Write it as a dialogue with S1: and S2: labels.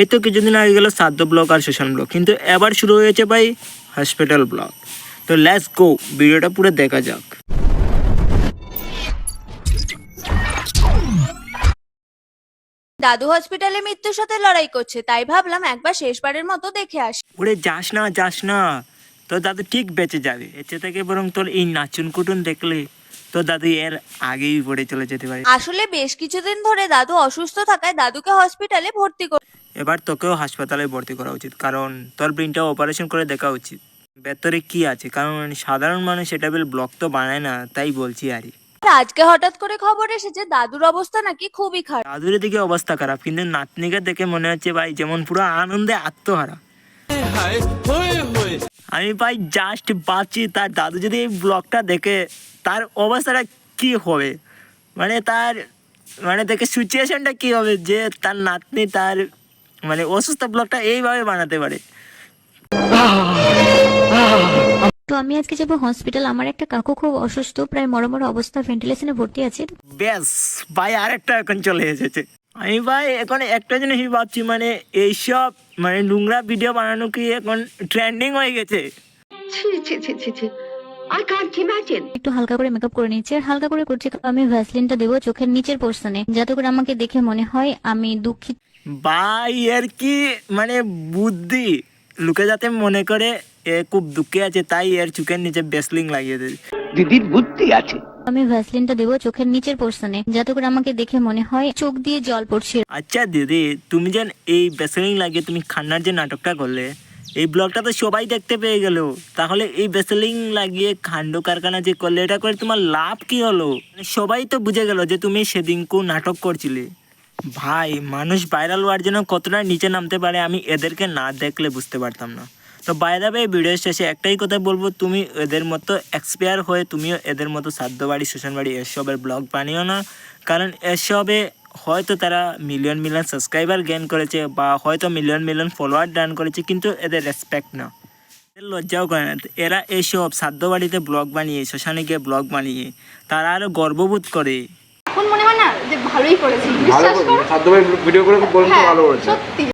S1: এই তো কিছুদিন আগে গেল সাদ্য ব্লক আর শ্মশান ব্লক। কিন্তু এবার শুরু হয়েছে ভাই হসপিটাল ব্লক তো লেটস গো ভিডিওটা পুরো দেখা যাক।
S2: দাদু হসপিটালে মৃত্যুর সাথে লড়াই করছে তাই ভাবলাম একবার শেষবারের মতো দেখে আসি।
S1: ওরে যাস না যাস না। তোর দাদু ঠিক বেঁচে যাবে। এর থেকে বরং তোর এই নাচুন কুটুন দেখলে তোর দাদু এর আগেই পড়ে চলে যেতে পারে।
S2: আসলে বেশ কিছুদিন ধরে দাদু অসুস্থ থাকায় দাদুকে হসপিটালে ভর্তি করে
S1: এবার তোকেও হাসপাতালে ভর্তি করা উচিত কারণ তোর ব্রেনটা অপারেশন করে দেখা উচিত। ভেতরে কি আছে? কারণ সাধারণ মানুষ এটা বেল ব্লক তো বানায় না তাই বলছি আরই
S2: আজকে হঠাৎ করে খবর এসেছে দাদুর অবস্থা নাকি খুবই খারাপ।
S1: দাদুর দিকে অবস্থা খারাপ কিন্তু নাতনিকে দেখে মনে হচ্ছে ভাই যেমন পুরো আনন্দে আত্মহারা। আমি ভাই জাস্ট বাঁচি তার দাদু যদি এই ব্লগটা দেখে তার অবস্থাটা কি হবে? মানে তার মানে দেখে সিচুয়েশনটা কি হবে? যে তার নাতনি তার মানে অসুস্থ ব্লগটা এইভাবে বানাতে পারে।
S3: তো আমি আজকে যাব হসপিটাল আমার একটা কাকু খুব অসুস্থ প্রায় মরো মরো অবস্থা ভেন্টিলেশনে ভর্তি আছে।
S1: ব্যাস ভাই আরেকটা এখন চলে এসেছে। আমি ভাই এখন একটা জিনিসই ভাবছি মানে এইসব মানে নোংরা ভিডিও বানানো কি এখন ট্রেন্ডিং হয়ে গেছে?
S4: ছি ছি ছি ছি ছি। I can't imagine.
S3: একটু হালকা করে মেকআপ করে নিচ্ছি আর হালকা করে করছি কারণ আমি ভ্যাসলিনটা দেবো চোখের নিচের পোর্শনে যাতে করে আমাকে দেখে মনে হয় আমি দুঃখিত।
S1: ভাই এর কি মানে বুদ্ধি? লোকে যাতে মনে করে এ খুব দুঃখে আছে তাই এর চোখের নিচে বেসলিং লাগিয়ে দেয়
S4: দিদির বুদ্ধি আছে।
S3: আমি ভ্যাসলিনটা দেবো চোখের নিচের পোর্শনে যাতে করে আমাকে দেখে মনে হয় চোখ দিয়ে জল পড়ছে।
S1: আচ্ছা দিদি তুমি যেন এই বেসলিং লাগিয়ে তুমি খান্নার যে নাটকটা করলে এই ব্লগটা তো সবাই দেখতে পেয়ে গেল। তাহলে এই বেসলিং লাগিয়ে খান্ড কারখানা যে করলে এটা করে তোমার লাভ কি হলো? মানে সবাই তো বুঝে গেল যে তুমি সেদিনকু নাটক করছিলে। ভাই, মানুষ ভাইরাল হওয়ার জন্য কতটা নিচে নামতে পারে আমি এদেরকে না দেখলে বুঝতে পারতাম না। তো বাইরে এই ভিডিও শেষে একটাই কথা বলব, তুমি এদের মতো এক্সপায়ার হয়ে তুমিও এদের মতো সাধ্য বাড়ি শোষণ বাড়ি এসবের ব্লগ বানিও না। কারণ এসবে হয়তো তারা মিলিয়ন মিলিয়ন সাবস্ক্রাইবার গেইন করেছে বা হয়তো মিলিয়ন মিলিয়ন ফলোয়ার ডান করেছে, কিন্তু এদের রেসপেক্ট না। এদের লজ্জাও করে না। এরা এসব সাধ্য বাড়িতে ব্লগ বানিয়ে, শ্মশানে গিয়ে ব্লগ বানিয়ে, তারা আরও গর্ববোধ করে।
S5: এখন মনে হয় না যে ভালোই করেছি।
S6: ভালো
S5: বিশ্বাস করো
S6: সাধ্যভাবে ভিডিও করে বলুন
S5: হ্যাঁ
S6: ভালো করেছে।
S5: সত্যি।